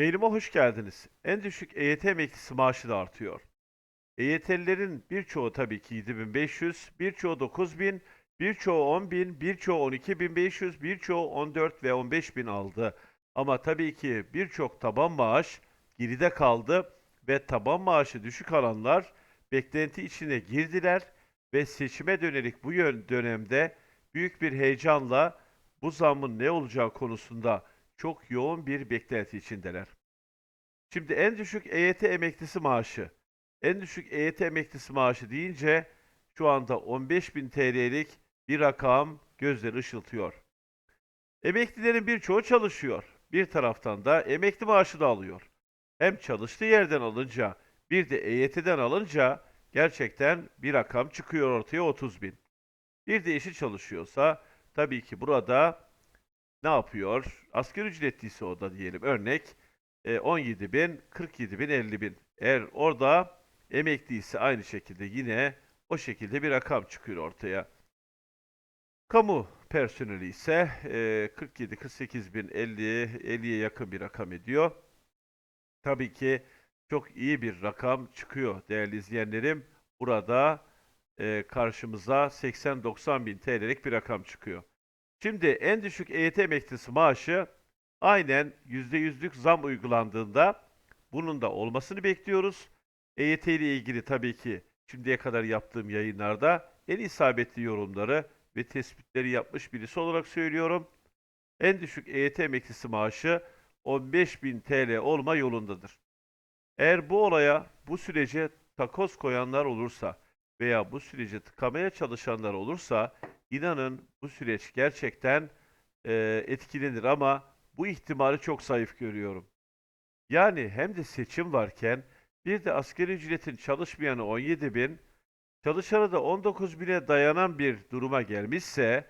Yayınıma hoş geldiniz. En düşük EYT emeklisi maaşı da artıyor. EYT'lilerin birçoğu tabii ki 7500, birçoğu 9000, birçoğu 10000, birçoğu 12500, birçoğu 14 ve 15000 aldı. Ama tabii ki birçok taban maaş geride kaldı ve taban maaşı düşük alanlar beklenti içine girdiler ve seçime dönelik bu dönemde büyük bir heyecanla bu zammın ne olacağı konusunda çok yoğun bir beklenti içindeler. Şimdi en düşük EYT emeklisi maaşı. En düşük EYT emeklisi maaşı deyince şu anda 15.000 TL'lik bir rakam gözleri ışıltıyor. Emeklilerin birçoğu çalışıyor. Bir taraftan da emekli maaşı da alıyor. Hem çalıştığı yerden alınca bir de EYT'den alınca gerçekten bir rakam çıkıyor ortaya 30 bin. Bir de eşi çalışıyorsa tabii ki burada ne yapıyor? Asgari ücretliyse o da diyelim örnek e, 17 bin, 47 bin, 50 bin. Eğer orada emekliyse aynı şekilde yine o şekilde bir rakam çıkıyor ortaya. Kamu personeli ise e, 47, 48 bin, 50, 50'ye yakın bir rakam ediyor. Tabii ki çok iyi bir rakam çıkıyor değerli izleyenlerim. Burada e, karşımıza 80-90 bin TL'lik bir rakam çıkıyor. Şimdi en düşük EYT emeklisi maaşı aynen %100'lük zam uygulandığında bunun da olmasını bekliyoruz. EYT ile ilgili tabii ki şimdiye kadar yaptığım yayınlarda en isabetli yorumları ve tespitleri yapmış birisi olarak söylüyorum. En düşük EYT emeklisi maaşı 15.000 TL olma yolundadır. Eğer bu olaya, bu sürece takoz koyanlar olursa veya bu süreci tıkamaya çalışanlar olursa inanın bu süreç gerçekten e, etkilenir ama bu ihtimali çok zayıf görüyorum. Yani hem de seçim varken bir de asgari ücretin çalışmayanı 17 bin, çalışanı da 19 bine dayanan bir duruma gelmişse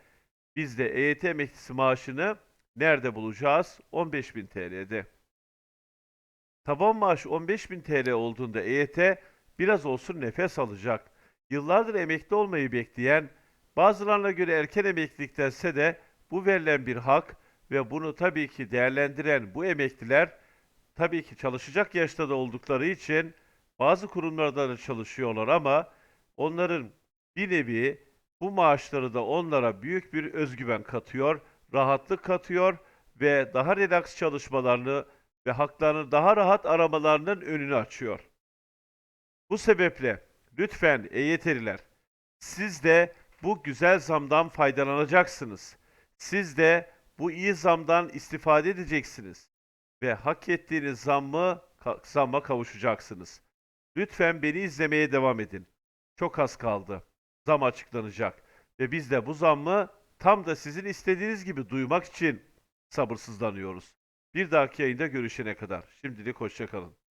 biz de EYT emeklisi maaşını nerede bulacağız? 15 bin TL'de. Taban maaş 15.000 TL olduğunda EYT biraz olsun nefes alacak. Yıllardır emekli olmayı bekleyen, bazılarına göre erken emekliliktense de bu verilen bir hak ve bunu tabii ki değerlendiren bu emekliler tabii ki çalışacak yaşta da oldukları için bazı kurumlarda da çalışıyorlar ama onların bir nevi bu maaşları da onlara büyük bir özgüven katıyor, rahatlık katıyor ve daha relax çalışmalarını ve haklarını daha rahat aramalarının önünü açıyor. Bu sebeple lütfen EYT'liler siz de bu güzel zamdan faydalanacaksınız. Siz de bu iyi zamdan istifade edeceksiniz ve hak ettiğiniz zammı zamma kavuşacaksınız. Lütfen beni izlemeye devam edin. Çok az kaldı. Zam açıklanacak ve biz de bu zammı tam da sizin istediğiniz gibi duymak için sabırsızlanıyoruz. Bir dahaki yayında görüşene kadar. Şimdilik hoşçakalın.